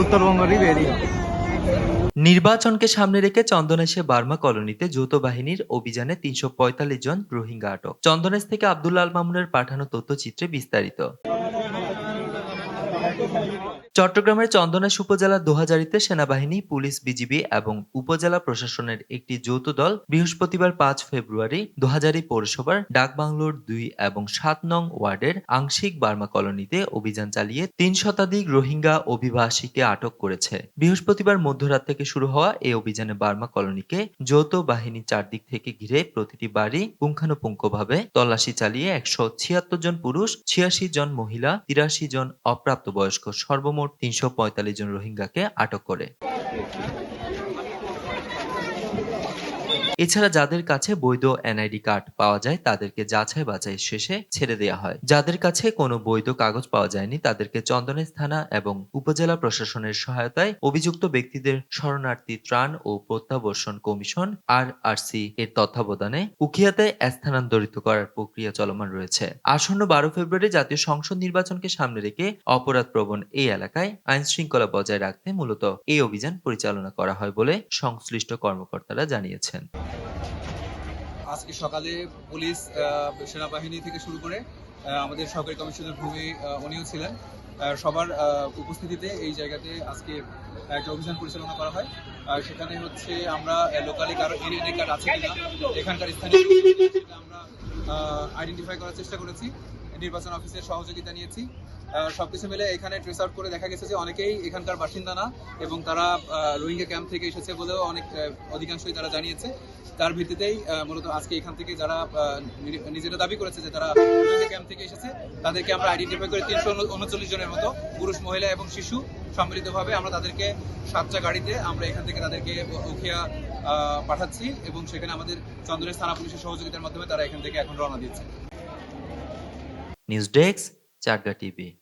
উত্তরবঙ্গেরই বেরিয়ে নির্বাচনকে সামনে রেখে চন্দনেশে বার্মা কলোনিতে যৌথ বাহিনীর অভিযানে তিনশো পঁয়তাল্লিশ জন রোহিঙ্গা আটক। চন্দনেশ থেকে আব্দুল্লাহ আল মামুনের পাঠানো তথ্যচিত্রে বিস্তারিত। চট্টগ্রামের চন্দনেশ উপজেলার দোহাজারিতে সেনাবাহিনী, পুলিশ, বিজিবি এবং উপজেলা প্রশাসনের একটি যৌথ দল বৃহস্পতিবার পাঁচ ফেব্রুয়ারি দোহাজারি পৌরসভার ডাকবাংলোর দুই এবং সাত নং ওয়ার্ডের আংশিক বার্মা কলোনিতে অভিযান চালিয়ে তিন শতাধিক রোহিঙ্গা অভিবাসীকে আটক করেছে। বৃহস্পতিবার মধ্যরাত থেকে শুরু হওয়া এই অভিযানে বার্মা কলোনিকে যৌথ বাহিনী চারদিক থেকে ঘিরে প্রতিটি বাড়ি পুঙ্খানুপুঙ্খভাবে তল্লাশি চালিয়ে একশো ছিয়াত্তর জন পুরুষ, ছিয়াশি জন মহিলা, তিরাশি জন অপ্রাপ্তবয়স্ক সর্বমোট তিনশো পঁয়তাল্লিশ জন রোহিঙ্গাকে আটক করে। এছাড়া যাদের কাছে বৈধ এনআইডি কার্ড পাওয়া যায়, তাদেরকে যাচাই বাছাই শেষে ছেড়ে দেওয়া হয়। যাদের কাছে কোনো বৈধ কাগজ পাওয়া যায়নি, তাদেরকে চন্দনেশ থানা এবং উপজেলা প্রশাসনের সহায়তায় অভিযুক্ত ব্যক্তিদের শরণার্থী ত্রাণ ও প্রত্যাবর্ষণ কমিশন আর আর সি এর তত্ত্বাবধানে উখিয়াতে স্থানান্তরিত করার প্রক্রিয়া চলমান রয়েছে। আসন্ন বারো ফেব্রুয়ারি জাতীয় সংসদ নির্বাচনকে সামনে রেখে অপরাধ প্রবণ এই এলাকায় আইন শৃঙ্খলা বজায় রাখতে মূলত এই অভিযান পরিচালনা করা হয় বলে সংশ্লিষ্ট কর্মকর্তারা জানিয়েছেন। আজকে সকালে পুলিশ সেনাবাহিনী থেকে শুরু করে আমাদের সরকারি কমিশনার ভূমি উনিও ছিলেন। সবার উপস্থিতিতে এই জায়গাতে আজকে একটা অভিযান পরিচালনা করা হয়। সেখানে হচ্ছে আমরা লোকালি কারও এনআইডি কার্ড আছে কিনা, এখানকার স্থানীয় আমরা আইডেন্টিফাই করার চেষ্টা করেছি। নির্বাচন অফিসের সহযোগিতা নিয়েছি। সবকিছু মিলে এখানে ট্রেস আউট করে দেখা গেছে যে অনেকেই এখানকার বাসিন্দা না এবং তারা রোহিঙ্গা ক্যাম্প থেকে এসেছে বলেও অনেক অধিকাংশই তারা জানিয়েছে। তার ভিত্তিতেই মূলত আজকে এখান থেকে যারা নিজেরা দাবি করেছে যে তারা রোহিঙ্গা ক্যাম্প থেকে এসেছে, তাদেরকে আমরা আইডেন্টিফাই করে তিনশো উনচল্লিশ জনের মতো পুরুষ, মহিলা এবং শিশু সম্মিলিতভাবে আমরা তাদেরকে সাতটা গাড়িতে আমরা এখান থেকে তাদেরকে উখিয়া পাঠাচ্ছি এবং সেখানে আমাদের চন্দ্রের থানা পুলিশের সহযোগিতার মাধ্যমে তারা এখান থেকে এখন রওনা দিচ্ছে। News desk 价格低比